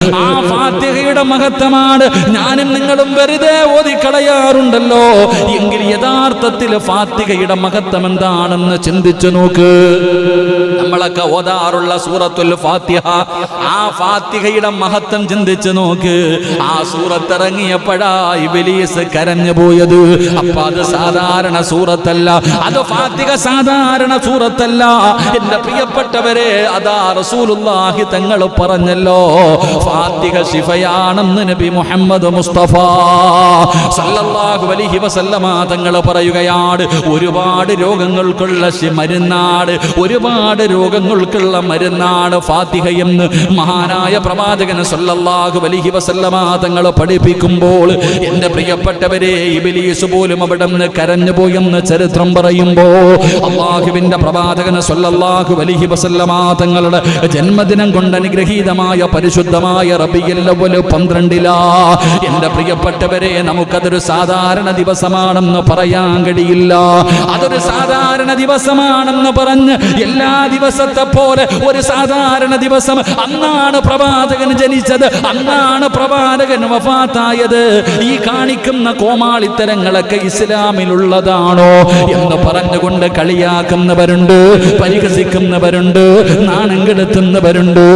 ആ ഫാത്തിഹയുടെ മഹത്വമാണ്. ഞാനും നിങ്ങളും വെറുതെ ഓതിക്കളയാറുണ്ടല്ലോ. എങ്കിൽ യഥാർത്ഥത്തിൽ ഫാത്തികയുടെ മഹത്വം എന്താണെന്ന് ചിന്തിച്ചു നോക്ക്. നമ്മളൊക്കെ ഓതാറുള്ള സൂറത്തുൽ ഫാത്തിഹ. ആ ഫാത്തിഹയുടെ മഹത്വം ചിന്തിച്ചു നോക്ക്. ആ സൂറത്ത് ഇറങ്ങിയപ്പോഴാ ഇബിലീസ് കരഞ്ഞു പോയത്. അപ്പൊ അത് സാധാരണ സൂറത്തല്ല. അത് ഫാത്തിഹ സാധാരണ സൂറത്തല്ല. എന്റെ പ്രിയപ്പെട്ടവരെ അതാ റസൂലുള്ളാഹി തങ്ങൾ പറഞ്ഞല്ലോ. ഫാത്തിഹ ശിഫയാണെന്ന് നബി മുഹമ്മദ് മുസ്തഫ. സല്ലല്ലാഹു അലൈഹി വസല്ലമ തങ്ങൾ പറയുകയാണ് ഒരുപാട് രോഗങ്ങൾക്കുള്ള മരുന്നാണ് ഒരുപാട് രോഗങ്ങൾക്കുള്ള മരുന്നാണ് ഫാത്തിഹ എന്ന് മഹാനായ പ്രവാചകൻ സല്ലല്ലാഹു അലൈഹി വസല്ലമ തങ്ങൾ പഠിപ്പിക്കുമ്പോൾ എന്റെ പ്രിയപ്പെട്ടവരെ ഇബിലീസ് പോലും അവിടെ നിന്ന് കരഞ്ഞു പോയെന്ന് ചരിത്രം പറയുമ്പോൾ അള്ളാഹുവിന്റെ പ്രവാചകൻ സല്ലല്ലാഹു അലൈഹി വസല്ലമ തങ്ങളുടെ ജന്മദിനം കൊണ്ട് അനുഗ്രഹീതമായ പരിശുദ്ധമായ റബിയൽ അവ്വൽ പന്ത്രണ്ടിലാ. എന്റെ പ്രിയപ്പെട്ടവരെ നമുക്കതൊരു സാധാരണ ദിവസമാണെന്ന് പറയാൻ കഴിയില്ല. അതൊരു സാധാരണ ദിവസമാണെന്ന് പറഞ്ഞ് എല്ലാ ദിവസത്തെ പോലെ ഒരു സാധാരണ ദിവസം. അന്നാണ് പ്രവാചകൻ ജനിച്ചത്. അന്നാണ് പ്രവാചകൻ വഫാത്തായത്. ഈ കാണിക്കുന്ന കോമാളിത്തരങ്ങളൊക്കെ ഇസ്ലാമിലുള്ളതാണോ എന്ന് പറഞ്ഞുകൊണ്ട് കളിയാക്കുന്നവരുണ്ട് പരിഹസിക്കുന്നവരുണ്ട് നാണം കെടുത്തുന്നവരുണ്ട്.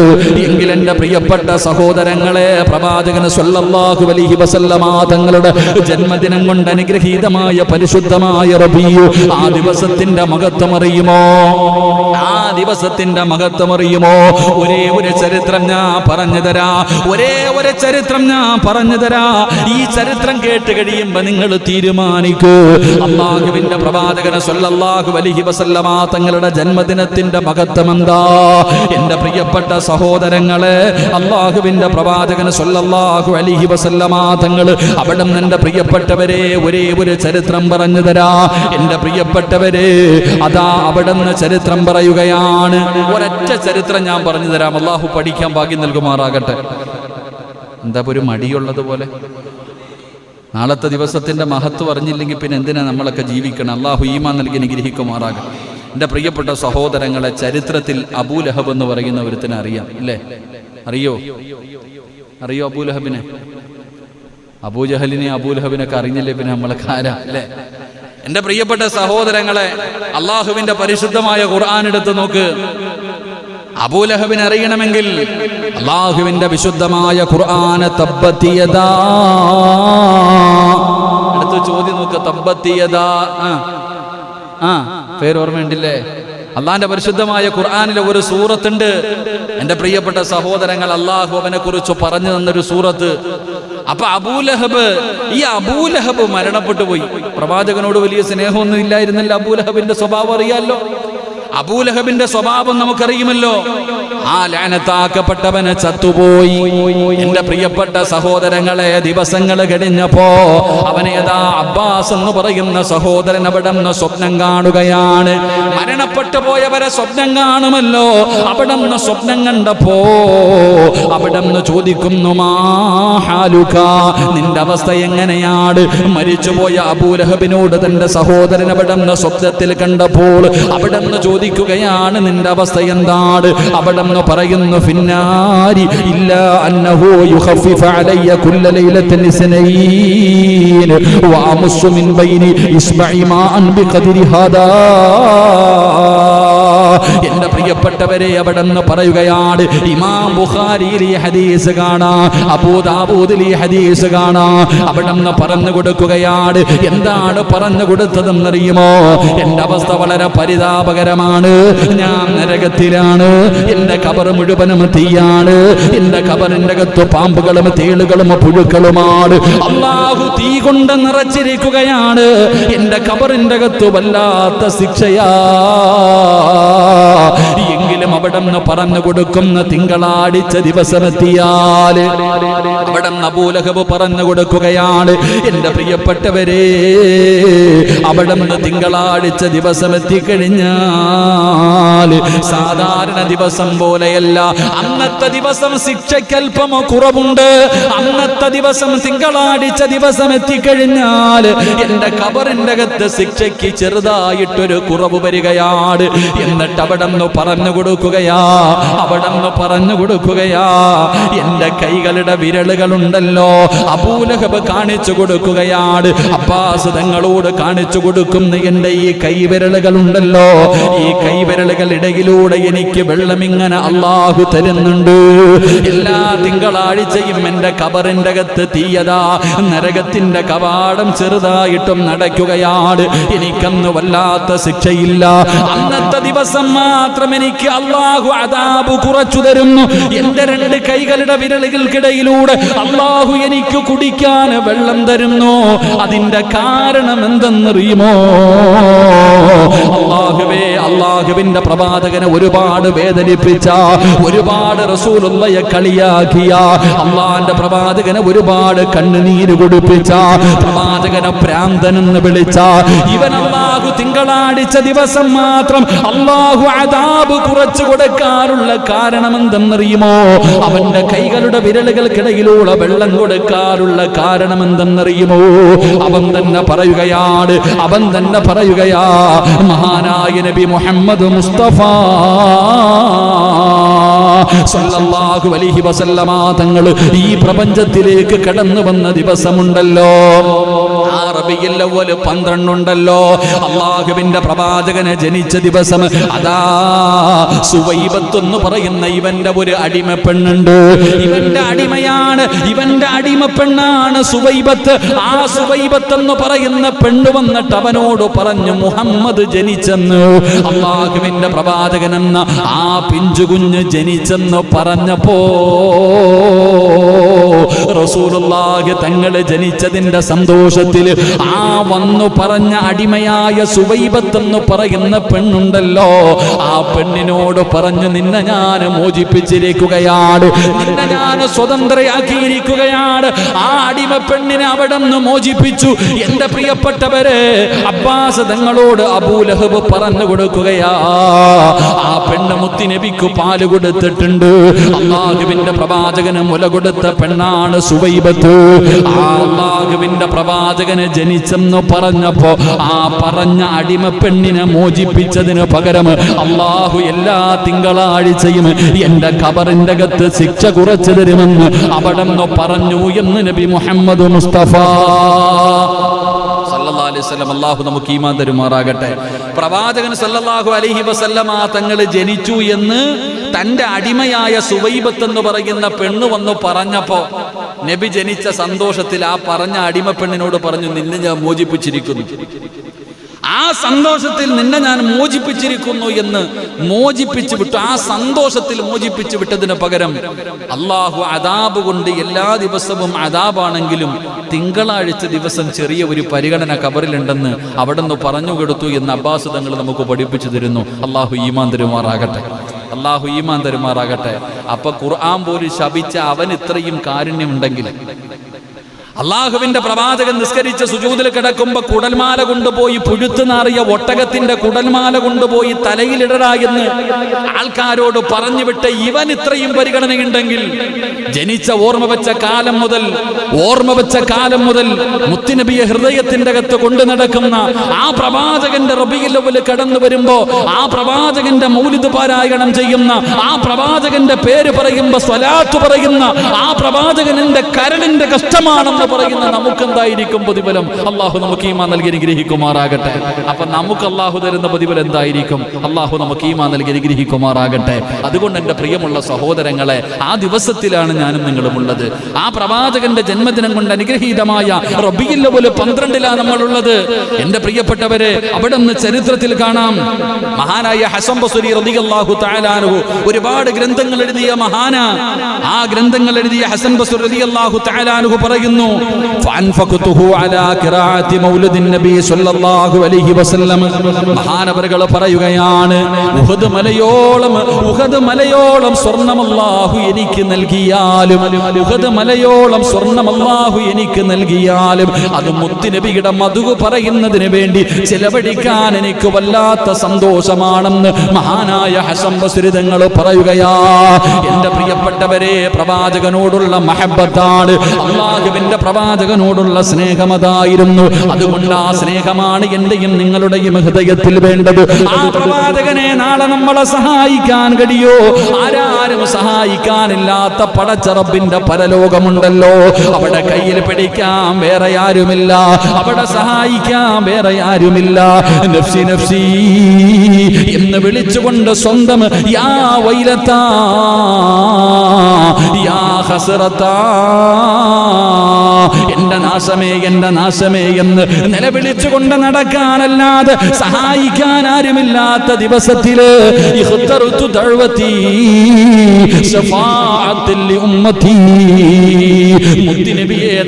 എങ്കിൽ എന്റെ പ്രിയപ്പെട്ട സഹോദരങ്ങളെ പ്രവാചകൻ സ്വല്ലല്ലാഹു അലൈഹി വസല്ലമ തങ്ങളുടെ ജന്മദിനം കൊണ്ട് അനുഗ്രഹീതമായ പരിശുദ്ധമായ റബിയു ആ ദിവസത്തിന്റെ മഹത്വം അറിയുമോ? ആ ദിവസത്തിന്റെ മഹത്വം അറിയുമോ? ഒരേ ഒരു ചരിത്രം ഞാൻ പറഞ്ഞു തരാ. ഒരേ ഒരു ചരിത്രം ഞാൻ പറഞ്ഞു തരാ. ഈ ചരിത്രം കേട്ട് കഴിയുമ്പോ നിങ്ങൾ തീരുമാനിക്കൂ. അള്ളാഹുവിന്റെ പ്രവാചകന് സല്ലല്ലാഹു അലൈഹി വസല്ലമ തങ്ങളുടെ ജന്മദിനത്തിന്റെ മഹത്വം എന്താ? എന്റെ പ്രിയപ്പെട്ട സഹോദരങ്ങളെ അള്ളാഹുവിന്റെ പ്രവാചകൻ സല്ലല്ലാഹു അലൈഹി വസല്ലമ തങ്ങൾ അവിടെ നിന്ന് പ്രിയപ്പെട്ടവരെ ഒരേ ഒരു ചരിത്രം പറഞ്ഞു തരാ. എന്റെ പ്രിയപ്പെട്ടവരെ അതാ അവിടെ ചരിത്രം പറയുകയാണ്. ഒരൊറ്റ ചരിത്രം ഞാൻ പറഞ്ഞു തരാം. അള്ളാഹു പഠിക്കാൻ ഭാഗ്യം നൽകുമാറാകട്ടെ. എന്താ ഒരു മടിയുള്ളതുപോലെ നാളത്തെ ദിവസത്തിന്റെ മഹത്വം അറിഞ്ഞില്ലെങ്കിൽ പിന്നെ എന്തിനാ നമ്മളൊക്കെ ജീവിക്കണം? അള്ളാഹു ഈമാൻ നൽകി അനുഗ്രഹിക്കുമാറാകട്ടെ. എന്റെ പ്രിയപ്പെട്ട സഹോദരങ്ങളെ ചരിത്രത്തിൽ അബൂലഹബ് എന്ന് പറയുന്ന ഒരുത്തിനെ അറിയാം അല്ലേ? അറിയോ? അറിയോ അബൂലഹബിനെ? അബൂജഹലിനെ അബൂലഹബിനൊക്കെ അറിഞ്ഞില്ലേ പിന്നെ നമ്മളെ കാര അല്ലേ? എന്റെ പ്രിയപ്പെട്ട സഹോദരങ്ങളെ അള്ളാഹുവിന്റെ പരിശുദ്ധമായ ഖുർആൻ എടുത്ത് നോക്ക്. അബൂലഹബിനെ അറിയണമെങ്കിൽ അള്ളാഹുവിന്റെ വിശുദ്ധമായ ഖുർആന തബ്ബത്തിയതാ. അടുത്ത ചോദ്യം നോക്ക് തബ്ബത്തിയതാ. ആ പേര് ഓർമ്മയുണ്ടില്ലേ? അള്ളാന്റെ പരിശുദ്ധമായ ഖുർആാനിലെ ഒരു സൂറത്തുണ്ട്. എന്റെ പ്രിയപ്പെട്ട സഹോദരങ്ങൾ അള്ളാഹു അവനെ കുറിച്ച് പറഞ്ഞു തന്നൊരു സൂറത്ത്. അപ്പൊ അബൂലഹബ് ഈ അബൂലഹബ് മരണപ്പെട്ടു പോയി. പ്രവാചകനോട് വലിയ സ്നേഹമൊന്നും ഇല്ലായിരുന്നല്ലോ. അബൂലഹബിന്റെ സ്വഭാവം അറിയാലോ. അബൂലഹബിന്റെ സ്വഭാവം നമുക്കറിയുമല്ലോ. ആ ലാനത്താക്കപ്പെട്ടവന് ചത്തുപോയി. എന്റെ പ്രിയപ്പെട്ട സഹോദരങ്ങളെ ദിവസങ്ങൾ കഴിഞ്ഞപ്പോ അവനേതാ അബ്ബാസ് എന്ന് പറയുന്ന സഹോദരൻ അവിടെ നിന്ന് സ്വപ്നം കാണുകയാണ്. മരണപ്പെട്ടു പോയവരെ സ്വപ്നം കാണുമല്ലോ. അവിടെ നിന്ന് സ്വപ്നം കണ്ടപ്പോ അവിടെ നിന്ന് ചോദിക്കുന്നു മാഹാലുക നിന്റെ അവസ്ഥ എങ്ങനെയാണ്? മരിച്ചുപോയ അബൂലഹബിനോട് തന്റെ സഹോദരൻ അവിടെ നിന്ന് സ്വപ്നത്തിൽ കണ്ടപ്പോൾ അവിടെ നിന്ന് ചോദിക്കുകയാണ് നിന്റെ അവസ്ഥ എന്താണ്? അവിടെ പറയുന്നു ഫിന്നാരി ഇല്ല അന്നഹു യുഖഫിഫ അലയ്യ കുല്ല ലൈലത്തിൻ ഇസ്നൈൻ വഅമുസ്സു മിൻ ബൈനി ഇസ്ബഇ മാഅൻ ബിഖദ്രി ഹാദാ. എന്റെ പ്രിയപ്പെട്ടവരെ അവിടെ നിന്ന് പറയുകയാണ് ഇമാം ബുഖാരിയിൽ ഈ ഹദീസ് കാണാ അബൂദാബൂദിൽ ഈ ഹദീസ് കാണാ അവിടെ നിന്ന് പറഞ്ഞു കൊടുക്കുകയാണ് എന്താണ് പറഞ്ഞു കൊടുത്തതെന്ന് അറിയുമോ എന്റെ അവസ്ഥ വളരെ പരിതാപകരമാണ് ഞാൻ നരകത്തിലാണ് എന്റെ കബർ മുഴുവനും തീയാണ് എന്റെ കബറിന്റെ അകത്ത് പാമ്പുകളും തേളുകളും പുഴുക്കളുമാണ്. അള്ളാഹു തീ കൊണ്ട് നിറച്ചിരിക്കുകയാണ് എന്റെ കബറിന്റെ അകത്ത് വല്ലാത്ത ശിക്ഷയാ. എങ്കിലും അവിടെ നിന്ന് പറഞ്ഞു കൊടുക്കുന്ന തിങ്കളാടിച്ച ദിവസമെത്തിയാൽ അവിടെ നിന്ന് അബൂലഹബ് പറഞ്ഞു കൊടുക്കുകയാണ്. എന്റെ പ്രിയപ്പെട്ടവരെ അവിടെ നിന്ന് തിങ്കളാടിച്ച ദിവസം എത്തിക്കഴിഞ്ഞാൽ സാധാരണ ദിവസം പോലെയല്ല. അന്നത്തെ ദിവസം ശിക്ഷയ്ക്കൽപ്പം കുറവുണ്ട്. അന്നത്തെ ദിവസം തിങ്കളാടിച്ച ദിവസം എത്തിക്കഴിഞ്ഞാൽ എന്റെ കബറിന്റെ അകത്ത് ശിക്ഷയ്ക്ക് ചെറുതായിട്ടൊരു കുറവ് വരികയാണ്. എന്നിട്ട് അവിടെ നിന്ന് പറഞ്ഞു കൊടുക്കുകയാ അവിടെന്ന് പറഞ്ഞു കൊടുക്കുകയാ. എന്റെ കൈകളുടെ വിരലുകളുണ്ടല്ലോ. അബൂലഹബ് കാണിച്ചു കൊടുക്കുകയാണ്. അബ്ബാസ് തങ്ങളോട് കാണിച്ചു കൊടുക്കുന്ന എന്റെ ഈ കൈവിരലുകളുണ്ടല്ലോ. ഈ കൈവിരലുകൾ ഇടയിലൂടെ എനിക്ക് വെള്ളം ഇങ്ങനെ അള്ളാഹു തരുന്നുണ്ട്. എല്ലാ തിങ്കളാഴ്ചയും എന്റെ കബറിന്റെ അകത്ത് തീയതാ നരകത്തിന്റെ കവാടം ചെറുതായിട്ടും നടക്കുകയാണ്. എനിക്കന്ന് വല്ലാത്ത ശിക്ഷയില്ല. അന്നത്തെ ദിവസം മാത്രം എനിക്ക് അള്ളാഹു അതാബ് കുറച്ചു തരുന്നു. എന്റെ രണ്ട് കൈകളുടെ വിരലുകൾക്കിടയിലൂടെ അള്ളാഹു എനിക്ക് കുടിക്കാൻ വെള്ളം തരുന്നു. അതിന്റെ കാരണം എന്തെന്നറിയുമോ? അള്ളാഹുവേ അള്ളാഹുവിന്റെ പ്രവാചകനെ ഒരുപാട് വേദനിപ്പിച്ച ഒരുപാട് റസൂലുള്ളയെ കളിയാക്കിയ അള്ളാന്റെ പ്രവാചകനെ ഒരുപാട് കണ്ണുനീര് കൊടുപ്പിച്ച പ്രവാചകനെ പ്രാന്തനെന്ന് വിളിച്ച ഇവൻ അള്ളാഹു തിങ്കളാഴ്ച ദിവസം മാത്രം അള്ളാഹു അതാബ് കുറച്ചു കൊടുക്കാനുള്ള കാരണം എന്തെന്നറിയുമോ അവന്റെ കൈകളുടെ വിരലുകൾക്കിടയിലൂടെ വെള്ളം കൊടുക്കാറുള്ള കാരണം എന്തെന്നറിയുമോ അവൻ തന്നെ പറയുകയാണ് അവൻ തന്നെ പറയുകയാ മഹാനായ നബി മുഹമ്മദ് മുസ്തഫ സല്ലല്ലാഹു അലൈഹി വസല്ലമ തങ്ങൾ ഈ പ്രപഞ്ചത്തിലേക്ക് കടന്നു വന്ന ദിവസമുണ്ടല്ലോ. റബിയിൽ പന്ത്രണ്ടുണ്ടല്ലോ. അള്ളാഹുവിന്റെ പ്രവാചകനെ ജനിച്ച ദിവസം അതാ സുവൈബത്ത് എന്ന് പറയുന്ന ഇവന്റെ ഒരു അടിമ പെണ്ണുണ്ട്. ഇവന്റെ അടിമയാണ് ഇവന്റെ അടിമ പെണ്ണാണ് സുവൈബത്ത്. ആ സുവൈബത്ത് എന്ന് പറയുന്ന പെണ്ണ് വന്നിട്ട് അവനോട് പറഞ്ഞു മുഹമ്മദ് ജനിച്ചെന്ന്. അള്ളാഹുവിന്റെ പ്രവാചകൻ എന്ന ആ പിഞ്ചുകുഞ്ഞ് ജനിച്ചെന്ന് പറഞ്ഞപ്പോ റസൂലുള്ളാഹി തങ്ങൾ ജനിച്ചതിന്റെ സന്തോഷത്തിൽ ആ വന്നു പറഞ്ഞ അടിമയായ സുവൈബത്ത് എന്ന് പറയുന്ന പെണ്ണുണ്ടല്ലോ. ആ പെണ്ണിനോട് പറഞ്ഞു നിന്നെ ഞാൻ മോചിപ്പിച്ചിരിക്കുകയാണ്. നിന്നെ ഞാൻ സ്വതന്ത്രയാക്കിയിരിക്കുകയാണ്. ആ അടിമ പെണ്ണിനെ അവിടെ നിന്ന് മോചിപ്പിച്ചു. എന്റെ പ്രിയപ്പെട്ടവരെ അബ്ബാസ് തങ്ങളോട് അബൂലഹബ് പറഞ്ഞു കൊടുക്കുകയാ. ആ പെണ്ണ് മുത്തിനബിക്ക് പാൽ കൊടുത്തിട്ടുണ്ട്. അള്ളാഹുവിന്റെ പ്രവാചകന് മുല കൊടുത്ത പെണ്ണാണ് സുവൈബത്ത്. ആ അള്ളാഹുവിന്റെ പ്രവാചകന് ജനിച്ചെന്ന് പറഞ്ഞപ്പോ ആ പറഞ്ഞ അടിമ പെണ്ണിനെ മോചിപ്പിച്ചതിന് പകരം അള്ളാഹു എല്ലാ തിങ്കളാഴ്ചയും എന്റെ കബറിന്റെ അകത്ത് ശിക്ഷ കുറച്ചു തരുമെന്ന് അവിടെ പറഞ്ഞു എന്ന് നബി മുഹമ്മദ് മുസ്തഫ. നമുക്ക് ഈമാൻ തരുമാറാകട്ടെ. പ്രവാചകൻ സല്ലല്ലാഹു അലൈഹി വസല്ലമ തങ്ങൾ ജനിച്ചു എന്ന് തന്റെ അടിമയായ സുവൈബത്ത് എന്ന് പറയുന്ന പെണ്ണ് വന്നു പറഞ്ഞപ്പോ നബി ജനിച്ച സന്തോഷത്തിൽ ആ പറഞ്ഞ അടിമ പെണ്ണിനോട് പറഞ്ഞു നിന്നെ ഞാൻ മോചിപ്പിച്ചിരിക്കുന്നു. ആ സന്തോഷത്തിൽ നിന്നെ ഞാൻ മോചിപ്പിച്ചിരിക്കുന്നു എന്ന് മോചിപ്പിച്ചു വിട്ടു. ആ സന്തോഷത്തിൽ മോചിപ്പിച്ചു വിട്ടതിന് പകരം അള്ളാഹു അതാബ് കൊണ്ട് എല്ലാ ദിവസവും അതാബാണെങ്കിലും തിങ്കളാഴ്ച ദിവസം ചെറിയ ഒരു പരിഗണന കബറിലുണ്ടെന്ന് അവിടെ നിന്ന് പറഞ്ഞു കൊടുത്തു എന്ന് അബ്ബാസ് തങ്ങൾ നമുക്ക് പഠിപ്പിച്ചു തരുന്നു. അള്ളാഹു ഈമാൻ തരുമാറാകട്ടെ. അള്ളാഹു ഈമാൻ തരുമാറാകട്ടെ. അപ്പൊ ഖുർആൻ പോലും ശപിച്ച അവൻ ഇത്രയും കാരുണ്യമുണ്ടെങ്കിൽ അള്ളാഹുവിന്റെ പ്രവാചകൻ നിസ്കരിച്ച സുജൂതിൽ കിടക്കുമ്പോ കുടൽമാല കൊണ്ടുപോയി പുഴുത്തു നാറിയ ഒട്ടകത്തിന്റെ കുടൽമാല കൊണ്ടുപോയി തലയിലിടടാ എന്ന് ആൾക്കാരോട് പറഞ്ഞു വിട്ട ഇവൻ ഇത്രയും പരിഗണനയുണ്ടെങ്കിൽ ജനിച്ച ഓർമ്മ വെച്ച കാലം മുതൽ ഓർമ്മ വെച്ച കാലം മുതൽ മുത്തുനബിയെ ഹൃദയത്തിന്റെ അകത്ത് കൊണ്ടു നടക്കുന്ന ആ പ്രവാചകന്റെ റബിയിലവൽ കടന്നു വരുമ്പോ ആ പ്രവാചകന്റെ മൗലിദ് പാരായണം ചെയ്യുന്ന ആ പ്രവാചകന്റെ പേര് പറയുമ്പോ സ്വലാത്ത് പറയുന്ന ആ പ്രവാചകന്റെ കരളിന്റെ കഷ്ടമാണെന്ന് പറയുന്ന നമുക്ക് എന്തായിരിക്കും പ്രതിഫലം? അള്ളാഹു നമുക്ക് ഈമാ നൽകി അനുഗ്രഹിക്കുമാറാകട്ടെ. അപ്പൊ നമുക്ക് അള്ളാഹു തരുന്ന പ്രതിഫലം എന്തായിരിക്കും? അള്ളാഹു നമുക്ക് ഈമാ നൽകി അനുഗ്രഹിക്കുമാറാകട്ടെ. അതുകൊണ്ട് എന്റെ പ്രിയമുള്ള സഹോദരങ്ങളെ ആ ദിവസത്തിലാണ് ഞാനും നിങ്ങളും ഉള്ളത്. ആ പ്രവാചകന്റെ ജന്മദിനം കൊണ്ട് അനുഗ്രഹീതമായ റബിയില്ല പോലെ പന്ത്രണ്ടിലാണ് നമ്മളുള്ളത്. എന്റെ പ്രിയപ്പെട്ടവരെ അവിടെ നിന്ന് ചരിത്രത്തിൽ കാണാം. മഹാനായ ഹസം ബസുരി റബിഅള്ളാഹു താലാനുഹു ഒരുപാട് ഗ്രന്ഥങ്ങൾ എഴുതിയ മഹാന. ആ ഗ്രന്ഥങ്ങൾ എഴുതിയ ഹസൻ ബസുർ റബിഅള്ളാഹു താലാനുഹു പറയുന്നു മഹാനവറുകൾ പറയുകയാണ് ഉഹദ് മലയോളം ഉഹദ് മലയോളം സ്വർണം അല്ലാഹു എനിക്ക് നൽകിയാലും ഉഹദ് മലയോളം സ്വർണം അല്ലാഹു എനിക്ക് നൽകിയാലും അത് മുത്തുനബിയുടെ മധു പറയുന്നതിന് വേണ്ടി ചെലവഴിക്കാൻ എനിക്ക് വല്ലാത്ത സന്തോഷമാണെന്ന് മഹാനായ ഹസം ബസുരിതങ്ങൾ പറയുകയാ എന്റെ പ്രിയപ്പെട്ടവരെ പ്രവാചകനോടുള്ള മഹബത്താണ് അള്ളാഹുവിന്റെ പ്രവാചകനോടുള്ള സ്നേഹമതായിരുന്നു. അതുകൊണ്ട് ആ സ്നേഹമാണ് എന്റെയും നിങ്ങളുടെയും ഹൃദയത്തിൽ വേണ്ടത്. ആ പ്രവാചകനെ നാളെ നമ്മളെ സഹായിക്കാൻ കഴിയോ? ആരാരും സഹായിക്കാനില്ലാത്ത പടച്ചറപ്പിന്റെ പരലോകമുണ്ടല്ലോ. അവിടെ കയ്യിൽ പിടിക്കാൻ വേറെ ആരുമില്ല. അവിടെ സഹായിക്കാൻ വേറെ ആരുമില്ല. നഫ്സി നഫ്സി എന്ന് വിളിച്ചുകൊണ്ട് സ്വന്തം യാ വൈലത്താ യാ ഹസറത്താ എന്റെ നാശമേ എന്റെ നാശമേ എന്ന് നിലവിളിച്ചുകൊണ്ട് നടക്കാനല്ലാതെ സഹായിക്കാൻ ആരുമില്ലാത്ത ദിവസത്തിൽ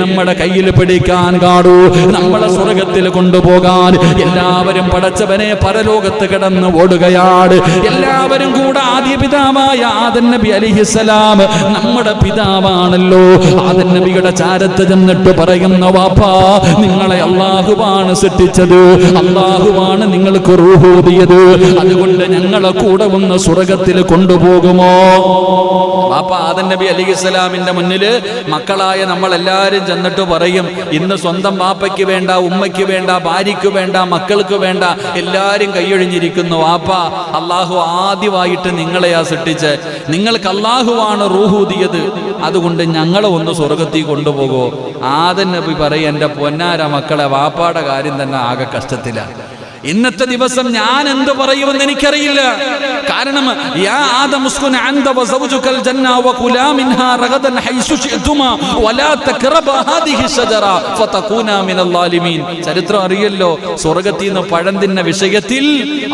നമ്മുടെ കയ്യിൽ പിടിക്കാൻ കാടൂ നമ്മളെ സ്വർഗത്തിൽ കൊണ്ടുപോകാൻ എല്ലാവരും പടച്ചവനെ പരലോകത്ത് കിടന്ന് ഓടുകയാണ്. എല്ലാവരും കൂടെ ആദ്യ പിതാവായ ആദൻ നബി അലിഹിസലാം നമ്മുടെ പിതാവാണല്ലോ. ആദൻ നബിയുടെ ചാരത്ത് ചെന്നിട്ട് പറയുന്ന വാപ്പാ നിങ്ങളെ അള്ളാഹുവാണ് സൃഷ്ടിച്ചത്. അള്ളാഹുവാണ് നിങ്ങൾക്ക് റൂഹൂതിയത് അതുകൊണ്ട് ഞങ്ങളെ കൂടെ വന്ന് സ്വർഗത്തിൽ കൊണ്ടുപോകുമോ? വാപ്പ ആദൻ നബി അലി ഇസ്ലാമിന്റെ മുന്നിൽ മക്കളായ നമ്മൾ എല്ലാവരും ചെന്നിട്ട് പറയും ഇന്ന് സ്വന്തം വാപ്പയ്ക്ക് വേണ്ട ഉമ്മയ്ക്ക് വേണ്ട ഭാര്യയ്ക്ക് വേണ്ട മക്കൾക്ക് വേണ്ട എല്ലാരും കൈയൊഴിഞ്ഞിരിക്കുന്നു വാപ്പ. അള്ളാഹു ആദ്യമായിട്ട് നിങ്ങളെയാ സൃഷ്ടിച്ച്. നിങ്ങൾക്ക് അള്ളാഹുവാണ് റൂഹൂതിയത് അതുകൊണ്ട് ഞങ്ങളെ ഒന്ന് സ്വർഗത്തിൽ കൊണ്ടുപോകോ. ആദൻ നബി പറയും എന്റെ പൊന്നാര മക്കളെ വാപ്പാടെ കാര്യം തന്നെ ആകെ കഷ്ടത്തിലാണ് ഇന്നത്തെ ദിവസം ഞാൻ എന്ത് പറയുമെന്ന് എനിക്കറിയില്ല. കാരണം യാ ആദം ഉസ്കുൻ അൻത വസൗജുകൽ ജന്ന വകുലാ മിൻഹാ റഗദൻ ഹൈസു ശിഅതുമാ വലാ തഖറബ ഹാദിഹി ഷജറ ഫതകൂനാ മിനൽ ളാലിമീൻ ചരിത്രം അറിയല്ലോ സ്വർഗത്തിൽ നിന്ന് പഴം തിന്ന വിഷയത്തിൽ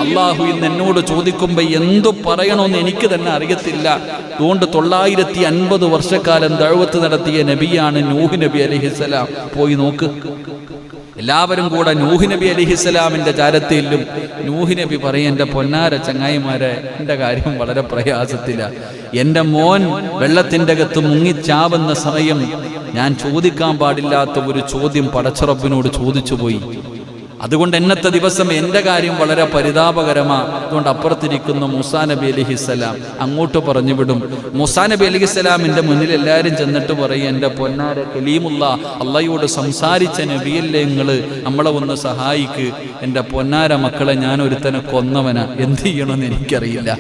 അള്ളാഹു ഇന്ന് എന്നോട് ചോദിക്കുമ്പോൾ എന്തു പറയണമെന്ന് എനിക്ക് തന്നെ അറിയത്തില്ല. അതുകൊണ്ട് തൊള്ളായിരത്തി അൻപത് വർഷക്കാലം ദഴവത്ത് നടത്തിയ നബിയാണ് നൂഹ് നബി അലഹിസ്സലാം. പോയി നോക്ക്. എല്ലാവരും കൂടെ നൂഹ് നബി അലിഹിസ്സലാമിന്റെ ചാരത്തിലും നൂഹ് നബി പറയും എന്റെ പൊന്നാര ചങ്ങായിമാരെ എന്റെ കാര്യം വളരെ പ്രയാസത്തില. എന്റെ മോൻ വെള്ളത്തിന്റെ അകത്ത് മുങ്ങിച്ചാവുന്ന സമയം ഞാൻ ചോദിക്കാൻ പാടില്ലാത്ത ഒരു ചോദ്യം പടച്ചറപ്പിനോട് ചോദിച്ചു പോയി അതുകൊണ്ട് എന്നത്തെ ദിവസം എന്റെ കാര്യം വളരെ പരിതാപകരമാണ് അതുകൊണ്ട് അപ്പുറത്തിരിക്കുന്ന മുസാ നബി അലിഹിസ്സലാം അങ്ങോട്ട് പറഞ്ഞു വിടും. മുസാ നബി അലിഹിസ്സലാമിന്റെ മുന്നിൽ എല്ലാവരും ചെന്നിട്ട് പറയും എന്റെ പൊന്നാര കലീമുള്ള അള്ളയോട് സംസാരിച്ച നബിയല്ലേ നിങ്ങൾ നമ്മളെ ഒന്ന് സഹായിക്ക്. എന്റെ പൊന്നാര മക്കളെ ഞാൻ ഒരുത്തനെ കൊന്നവന. എന്ത് ചെയ്യണമെന്ന് എനിക്കറിയില്ല.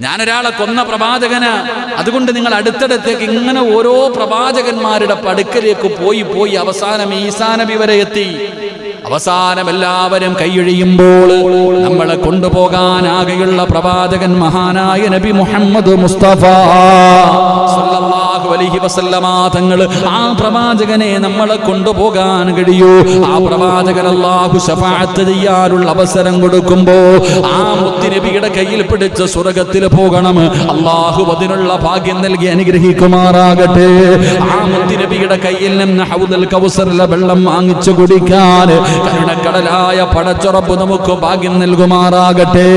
ഞാനൊരാളെ കൊന്ന പ്രവാചകന്. അതുകൊണ്ട് നിങ്ങൾ അടുത്തടത്തേക്ക് ഇങ്ങനെ ഓരോ പ്രവാചകന്മാരുടെ പടുക്കലേക്ക് പോയി പോയി അവസാനം ഈസാനബി വരെ എത്തി. അവസാനം എല്ലാവരും കൈയൊഴിയുമ്പോൾ നമ്മളെ കൊണ്ടുപോകാൻ ആകെയുള്ള പ്രവാചകൻ മഹാനായ നബി മുഹമ്മദ് മുസ്തഫ. ആ പ്രവാചകനെ നമ്മളെ കൊണ്ടുപോകാൻ കഴിയൂ. ആ പ്രവാചകൻ അല്ലാഹു ചെയ്യാനുള്ള അവസരം കൊടുക്കുമ്പോ ആ മുത്തിനബിയുടെ കയ്യിൽ പിടിച്ച് സ്വർഗത്തിൽ പോകണം. അള്ളാഹു അതിനുള്ള ഭാഗ്യം നൽകി അനുഗ്രഹിക്കുമാറാകട്ടെ. ആ മുത്തിനബിയുടെ കയ്യിൽ നിന്ന് വെള്ളം വാങ്ങിച്ചു കുടിക്കാൻ കരുണക്കടലായ പടച്ചുറപ്പ് നമുക്ക് ഭാഗ്യം നൽകുമാറാകട്ടെ.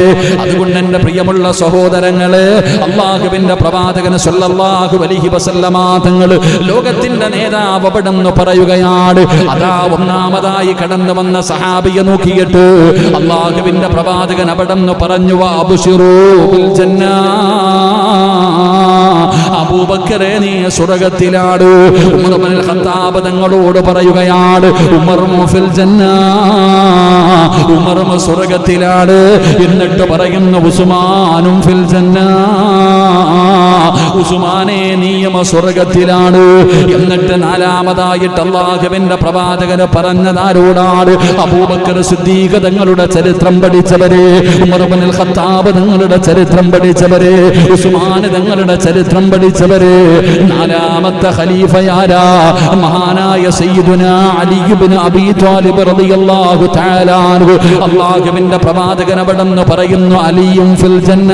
അതുകൊണ്ട് എന്റെ പ്രിയമുള്ള സഹോദരങ്ങളെ അള്ളാഹുവിന്റെ പ്രവാചകന് സല്ലല്ലാഹു അലൈഹി വസല്ലമ തങ്ങൾ ലോകത്തിന്റെ നേതാവ് അവിടെന്ന് പറയുകയാണ്. അതാ ഒന്നാമതായി കടന്നു വന്ന സഹാബിയെ നോക്കിയിട്ട് അള്ളാഹുവിന്റെ പ്രവാചകൻ അവിടെന്ന് പറഞ്ഞു വാബുഷിറൂ അബൂബക്കറെ നീ സ്വർഗത്തിലാട്. ഉമർ ഖത്താബ് തങ്ങളോട് പറയുകയാണ് ഉമർ ഫിൽ ജന്ന ഉമർ സ്വർഗത്തിലാണ് എന്നിട്ട് പറയുന്നു ഉസ്മാനും ഫിൽ ജന്ന ഉസ്മാനെ നിയമ സ്വർഗത്തിലാണ് എന്നിട്ട് നാലാമതായിട്ട് അള്ളാഹുവിന്റെ പ്രവാചകന് പറഞ്ഞതാരോടാണ് അബൂബക്കർ സിദ്ദീഖ് തങ്ങളുടെ ചരിത്രം പഠിച്ചവരെ ഉമർ ഇബ്നുൽ ഖത്താബ് തങ്ങളുടെ ചരിത്രം പഠിച്ചവരെ ഉസ്മാൻ തങ്ങളുടെ ചരിത്രം പഠിച്ചവരെ നാലാമത്തെ ഖലീഫയാരാ മഹാനായ സയ്യിദുന അലി ഇബ്നു അബീ ത്വാലിബ് റളിയല്ലാഹു തആല അൻഹു. അല്ലാഹുവിന്റെ പ്രവാചകൻ അവിടെന്ന് പറയുന്നു അലിയും ഫിൽ ജന്ന.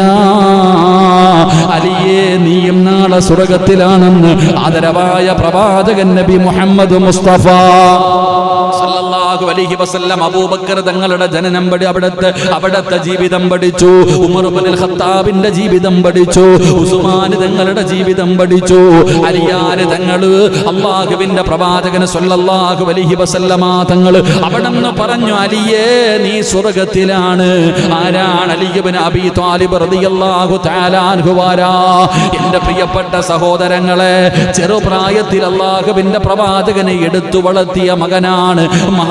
അലിയെ നീയും നാളെ സ്വർഗത്തിലാണെന്ന് ആദരവായ പ്രവാചകൻ നബി മുഹമ്മദ് മുസ്തഫ സല്ലല്ലാഹു സല്ലല്ലാഹു അലൈഹി വസല്ലം അബൂബക്കർ തങ്ങളുടെ ജനനം പടി അവിടുത്തെ അവിടുത്തെ ജീവിതം പഠിച്ചു. ഉമർ ഇബ്നുൽ ഖത്താബിന്റെ ജീവിതം പഠിച്ചു. ഉസ്മാൻ തങ്ങളുടെ ജീവിതം പഠിച്ചു. അലിയാര് തങ്ങൾ അള്ളാഹുവിന്റെ പ്രവാചകന് സല്ലല്ലാഹു അലൈഹി വസല്ലമ തങ്ങൾ അവിടെന്ന് പറഞ്ഞു അലിയേ നീ സ്വർഗത്തിലാണ്. ആരാണ് ഇബ്നു അബി താലിബ് റളിയല്ലാഹു തആല അൻഹു എന്റെ പ്രിയപ്പെട്ട സഹോദരങ്ങളെ ചെറുപ്രായത്തിൽ അള്ളാഹുവിന്റെ പ്രവാചകനെ എടുത്തു വളർത്തിയ മകനാണ്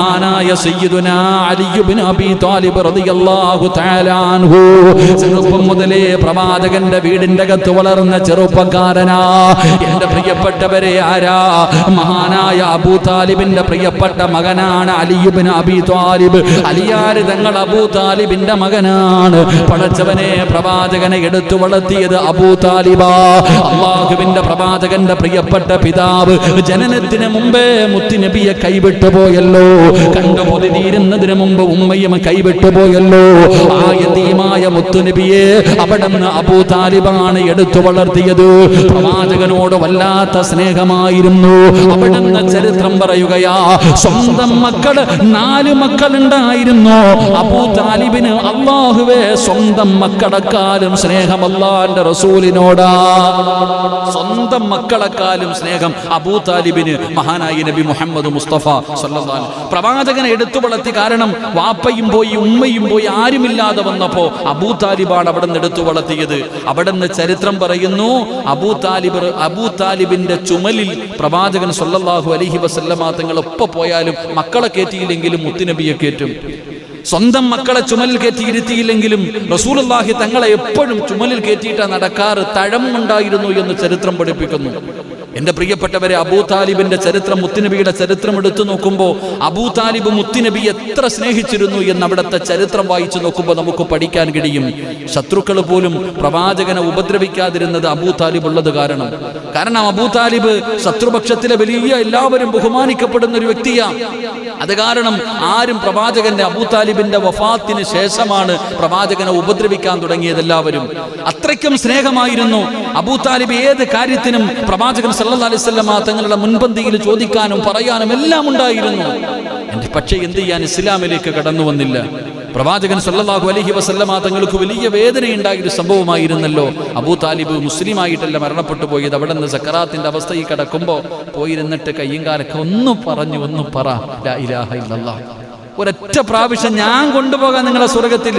മഹാനായ സയ്യിദുന അലിയുബിൻ അബി താലിബ് റളിയല്ലാഹു തആല അൻഹു. ചെറുപ്പം മുതലേ പ്രവാചകന്റെ വീടിന്റെ അകത്ത് വളർന്ന ചെറുപ്പക്കാരനാ. എന്റെ പ്രിയപ്പെട്ടവരെ ആരാ? മഹാനായ അബൂ താലിബിന്റെ പ്രിയപ്പെട്ട മകനാണ് അലിയുബിൻ അബി താലിബ്. അലിയാർ തങ്ങൾ അബൂ താലിബിന്റെ മകനാണ്. പടച്ചവനെ പ്രവാചകനെ എടുത്തു വളർത്തിയത് അബൂ താലിബാ. അള്ളാഹുവിന്റെ പ്രവാചകന്റെ പ്രിയപ്പെട്ട പിതാവ് ജനനത്തിന് മുമ്പേ മുത്തുനബിയെ കൈവിട്ടു പോയല്ലോ കണ്ടു പൊതിതീരുന്നതിന് മുമ്പ് ഉമ്മയും കൈവിട്ടു പോയല്ലോ. ആ യതീമായ മുത്തുനബിയെ അവിടെ നിന്ന് അബൂ താലിബാണ് എടുത്തു വളർത്തിയത്. പ്രവാചകനോട് വല്ലാത്ത സ്നേഹമായിരുന്നു. അവിടെ നിന്ന് ചരിത്രം പറയുകയാ സ്വന്തം മക്കൾ നാല് മക്കളുണ്ടായിരുന്നു. അബൂ താലിബിന് അള്ളാഹുവേ സ്വന്തം മക്കളെക്കാളും സ്നേഹം അള്ളാന്റെ റസൂലിനോടാ. സ്വന്തം മക്കളെക്കാളും സ്നേഹം അബൂ താലിബിന് മഹാനായി നബി മുഹമ്മദ് മുസ്തഫ സല്ലല്ലാഹു അലൈഹി. പ്രവാചകനെ എടുത്തു വളർത്തി കാരണം വാപ്പയും പോയി ഉമ്മയും പോയി ആരുമില്ലാതെ വന്നപ്പോ അബൂ താലിബാണ് അവിടെ നിന്ന് എടുത്തു വളർത്തിയത്. അവിടെ നിന്ന് ചരിത്രം പറയുന്നു അബൂ താലിബ് അബൂ താലിബിന്റെ ചുമലിൽ പ്രവാചകൻ സൊല്ലാഹു അലഹി വസല്ലമ ഒപ്പം പോയാലും മക്കളെ കയറ്റിയില്ലെങ്കിലും മുത്തുനബിയെ കയറ്റും സ്വന്തം മക്കളെ ചുമലിൽ കയറ്റി ഇരുത്തിയില്ലെങ്കിലും റസൂലുള്ളാഹി തങ്ങളെ എപ്പോഴും ചുമലിൽ കയറ്റിയിട്ടാണ് നടക്കാറ് തഴമുണ്ടായിരുന്നു എന്ന് ചരിത്രം പഠിപ്പിക്കുന്നു. എന്റെ പ്രിയപ്പെട്ടവരെ അബൂ താലിബിന്റെ ചരിത്രം മുത്തുനബിയുടെ ചരിത്രം എടുത്തു നോക്കുമ്പോൾ അബൂ താലിബ് മുത്തുനബി എത്ര സ്നേഹിച്ചിരുന്നു എന്ന് അവിടുത്തെ ചരിത്രം വായിച്ചു നോക്കുമ്പോൾ നമുക്ക് പഠിക്കാൻ കഴിയും. ശത്രുക്കൾ പോലും പ്രവാചകനെ ഉപദ്രവിക്കാതിരുന്നത് അബൂ താലിബ് ഉള്ളത് കാരണം. കാരണം അബൂ താലിബ് ശത്രുപക്ഷത്തിലെ വലിയ എല്ലാവരും ബഹുമാനിക്കപ്പെടുന്ന ഒരു വ്യക്തിയാണ് അത് കാരണം ആരും പ്രവാചകന്റെ അബൂതാലിബിന്റെ വഫാത്തിന് ശേഷമാണ് പ്രവാചകനെ ഉപദ്രവിക്കാൻ തുടങ്ങിയത് എല്ലാവരും അത്രയ്ക്കും സ്നേഹമായിരുന്നു. അബൂതാലിബ് ഏത് കാര്യത്തിനും പ്രവാചകൻ സല്ലല്ലാഹു അലൈഹി വസല്ലമ തങ്ങളുടെ മുൻപന്തിയിൽ ചോദിക്കാനും പറയാനും എല്ലാം ഉണ്ടായിരുന്നു. പക്ഷേ എന്ത് ചെയ്യാൻ ഇസ്ലാമിലേക്ക് കടന്നു വന്നില്ല പ്രവാചകൻ സല്ലല്ലാഹു അലൈഹി വസല്ലമ തങ്ങൾക്ക് വലിയ വേദനയുണ്ടായ ഒരു സംഭവമായിരുന്നല്ലോ. അബൂ താലിബ് മുസ്ലിമായിട്ടല്ല മരണപ്പെട്ടു പോയത്. അവിടെ നിന്ന് സക്കറാത്തിന്റെ അവസ്ഥയിൽ കിടക്കുമ്പോൾ പോയിരുന്നിട്ട് കയ്യും കാലൊക്കെ ഒന്ന് പറഞ്ഞു ഒന്ന് പറ. ഇലാഹ ഒരൊറ്റ പ്രാവശ്യം ഞാൻ കൊണ്ടുപോകാൻ നിങ്ങളെ സ്വർഗത്തിൽ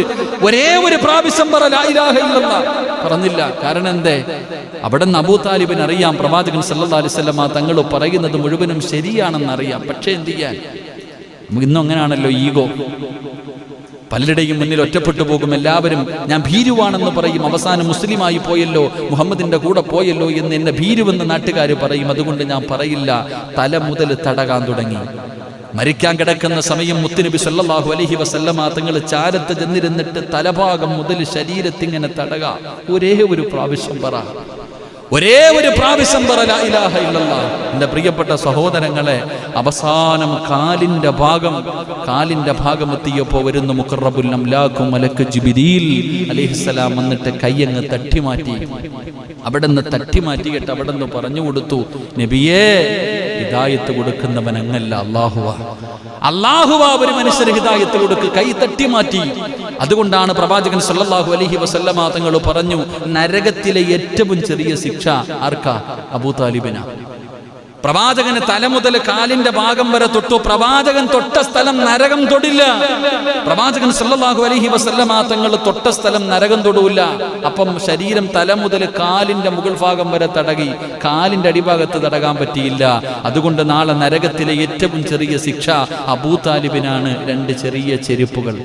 ഒരേ ഒരു പ്രാവശ്യം പറ ലാ ഇലാഹ ഇല്ലല്ലാഹ്. പറഞ്ഞില്ല. കാരണം എന്തേ? അവിടെ നിന്ന് അബൂ താലിബിന് അറിയാം പ്രവാചകൻ സല്ലാ അലൈഹി വസല്ലമ തങ്ങൾ പറയുന്നത് മുഴുവനും ശരിയാണെന്ന് അറിയാം പക്ഷെ എന്ത് ചെയ്യാൻ? ഇന്നും അങ്ങനെയാണല്ലോ ഈഗോ. പലരുടെയും മുന്നിൽ ഒറ്റപ്പെട്ടു പോകും എല്ലാവരും ഞാൻ ഭീരുവാണെന്ന് പറയും അവസാനം മുസ്ലിമായി പോയല്ലോ മുഹമ്മദിന്റെ കൂടെ പോയല്ലോ എന്ന് എന്നെ ഭീരുവെന്ന് നാട്ടുകാർ പറയും. അതുകൊണ്ട് ഞാൻ പറയില്ല തല മുതൽ തടകാൻ തുടങ്ങി. മരിക്കാൻ കിടക്കുന്ന സമയം മുത്തുനബി സല്ലാഹു അലഹി വസല്ലമ തങ്ങൾ ചാരത്ത് ചെന്നിരുന്നിട്ട് തലഭാഗം മുതൽ ശരീരത്തിങ്ങനെ തടക. ഒരേ ഒരു പ്രാവശ്യം പറ. ഒരേ ഒരു പ്രാവശ്യം പറ ലാ ഇലാഹ പ്രിയപ്പെട്ട സഹോദരങ്ങളെ അവസാനം കാലിന്റെ ഭാഗം കാലിന്റെ ഭാഗം എത്തിയപ്പോ വരുന്ന മുഖറബുൽ അംലാഖും മലക്ക് ജിബിരിൽ അലിഹിസ്സലാം വന്നിട്ട് കയ്യങ്ങ് തട്ടിമാറ്റി. അവിടെ നിന്ന് തട്ടിമാറ്റിയിട്ട് അവിടെ നിന്ന് പറഞ്ഞു കൊടുത്തു നബിയേ ഹിതായത്ത് കൊടുക്കുന്നവൻ അങ്ങല്ല അള്ളാഹുവ അള്ളാഹുവ ഒരു മനുഷ്യന് ഹിതായത്ത് കൊടുക്ക് കൈ തട്ടി മാറ്റി അതുകൊണ്ടാണ് പ്രവാചകൻ സല്ലാഹു അലഹി വസല്ലമ തങ്ങൾ പറഞ്ഞു നരകത്തിലെ ഏറ്റവും ചെറിയ ശിക്ഷ ആർക്ക? അബൂ താലിബിന. പ്രവാചകന് തല മുതൽ കാലിന്റെ ഭാഗം വരെ തൊട്ടു. പ്രവാചകൻ തൊട്ട സ്ഥലം നരകം തൊടില്ല. പ്രവാചകൻ സല്ലാഹു അലഹി വസല്ലമ തങ്ങൾ തൊട്ട സ്ഥലം നരകം തൊടൂല അപ്പം ശരീരം തല മുതൽ കാലിന്റെ മുകൾ ഭാഗം വരെ തടകി കാലിന്റെ അടിഭാഗത്ത് തടകാൻ പറ്റിയില്ല. അതുകൊണ്ട് നാളെ നരകത്തിലെ ഏറ്റവും ചെറിയ ശിക്ഷ അബൂ താലിബിനാണ്. രണ്ട് ചെറിയ ചെരുപ്പുകൾ.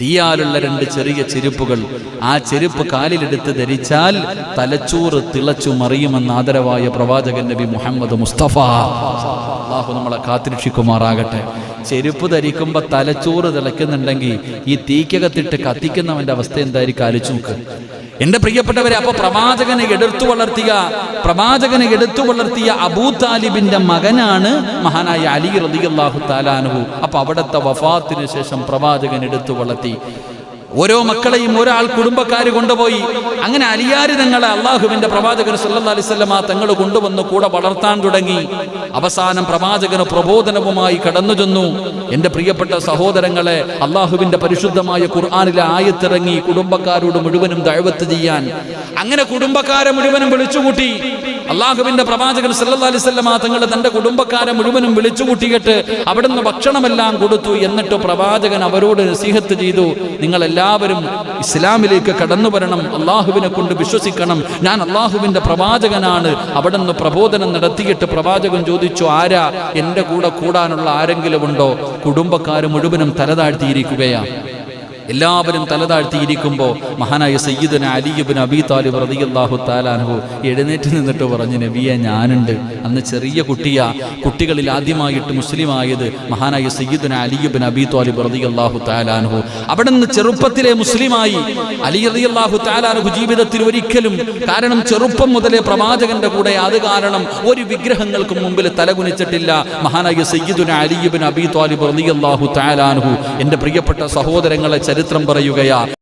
തീയാലുള്ള രണ്ട് ചെറിയ ചെരുപ്പുകൾ ആ ചെരുപ്പ് കാലിലെടുത്ത് ധരിച്ചാൽ തലച്ചോറ് തിളച്ചു മറിയുമെന്ന് ആദരവായ പ്രവാചകൻ നബി മുഹമ്മദ് മുസ്തഫ. അള്ളാഹു നമ്മളെ കാത്തിരക്ഷിക്കുമാറാകട്ടെ. ചെരുപ്പ് ധരിക്കുമ്പോൾ തലച്ചോറ് തിളയ്ക്കുന്നുണ്ടെങ്കിൽ ഈ തീക്കകത്തിട്ട് കത്തിക്കുന്നവന്റെ അവസ്ഥ എന്തായിരിക്കും? ആലോചിച്ച് നോക്ക്. എന്റെ പ്രിയപ്പെട്ടവരെ അപ്പൊ പ്രവാചകനെ എടുത്തു വളർത്തിയ പ്രവാചകനെ എടുത്തു വളർത്തിയ അബൂ താലിബിന്റെ മകനാണ് മഹാനായ അലി റളിയല്ലാഹു താലാനുഹു അപ്പൊ അവിടുത്തെ വഫാത്തിന് ശേഷം പ്രവാചകൻ എടുത്തു വളർത്തി. ഓരോ മക്കളെയും ഒരാൾ കുടുംബക്കാർ കൊണ്ടുപോയി. അങ്ങനെ അലിയാരി തങ്ങളെ അള്ളാഹുവിന്റെ പ്രവാചകൻ സല്ലാ അലൈഹി വസല്ലമ തങ്ങൾ കൊണ്ടുവന്ന് കൂടെ വളർത്താൻ തുടങ്ങി. അവസാനം പ്രവാചകന് പ്രബോധനവുമായി കടന്നു ചെന്നു. എന്റെ പ്രിയപ്പെട്ട സഹോദരങ്ങളെ അള്ളാഹുവിന്റെ പരിശുദ്ധമായ ഖുർആാനിലെ ആയത്തിറങ്ങി കുടുംബക്കാരോട് മുഴുവനും ദഴവത്ത് ചെയ്യാൻ. അങ്ങനെ കുടുംബക്കാരെ മുഴുവനും വിളിച്ചുകൂട്ടി. അള്ളാഹുവിന്റെ പ്രവാചകൻ സല്ലല്ലാഹു അലൈഹി തങ്ങൾ തന്റെ കുടുംബക്കാരെ മുഴുവനും വിളിച്ചുകൂട്ടിയിട്ട് അവിടുന്ന് ഭക്ഷണമെല്ലാം കൊടുത്തു എന്നിട്ട് പ്രവാചകൻ അവരോട് നസീഹത്ത് ചെയ്തു നിങ്ങൾ എല്ലാവരും ഇസ്ലാമിലേക്ക് കടന്നു വരണം അള്ളാഹുവിനെ കൊണ്ട് വിശ്വസിക്കണം. ഞാൻ അള്ളാഹുവിന്റെ പ്രവാചകനാണ്. അവിടുന്ന് പ്രബോധനം നടത്തിയിട്ട് പ്രവാചകൻ ചോദിച്ചു ആരാ? എന്റെ കൂടെ കൂടാനുള്ള ആരെങ്കിലും ഉണ്ടോ? കുടുംബക്കാർ മുഴുവനും തലതാഴ്ത്തിയിരിക്കുകയാണ് എല്ലാവരും തലതാഴ്ത്തിയിരിക്കുമ്പോൾ മഹാനായ സയ്യിദന അലിയുബിൻ അബി താലിബ് റളിയല്ലാഹു താലാൻഹു എഴുന്നേറ്റ് നിന്നിട്ട് പറഞ്ഞു നബിയെ ഞാനുണ്ട്. അന്ന് ചെറിയ കുട്ടിയ കുട്ടികളിൽ ആദ്യമായിട്ട് മുസ്ലിമായത് മഹാനായ സയ്യിദന അലിയുബിൻ അബി താലിബ് റളിയല്ലാഹു താലാൻഹു അവിടെ നിന്ന് ചെറുപ്പത്തിലെ മുസ്ലിമായി അലി റളിയല്ലാഹു താലാൻഹു ജീവിതത്തിൽ ഒരിക്കലും കാരണം ചെറുപ്പം മുതലേ പ്രവാചകന്റെ കൂടെ അത് കാരണം ഒരു വിഗ്രഹങ്ങൾക്ക് മുമ്പിൽ തലകുനിച്ചിട്ടില്ല. മഹാനായ സയ്യിദുന അലിയുബിൻ അബി താലിബ് റളിയല്ലാഹു താലാൻഹു എന്റെ പ്രിയപ്പെട്ട സഹോദരങ്ങളെ ചരിത്രം പറയുകയാ.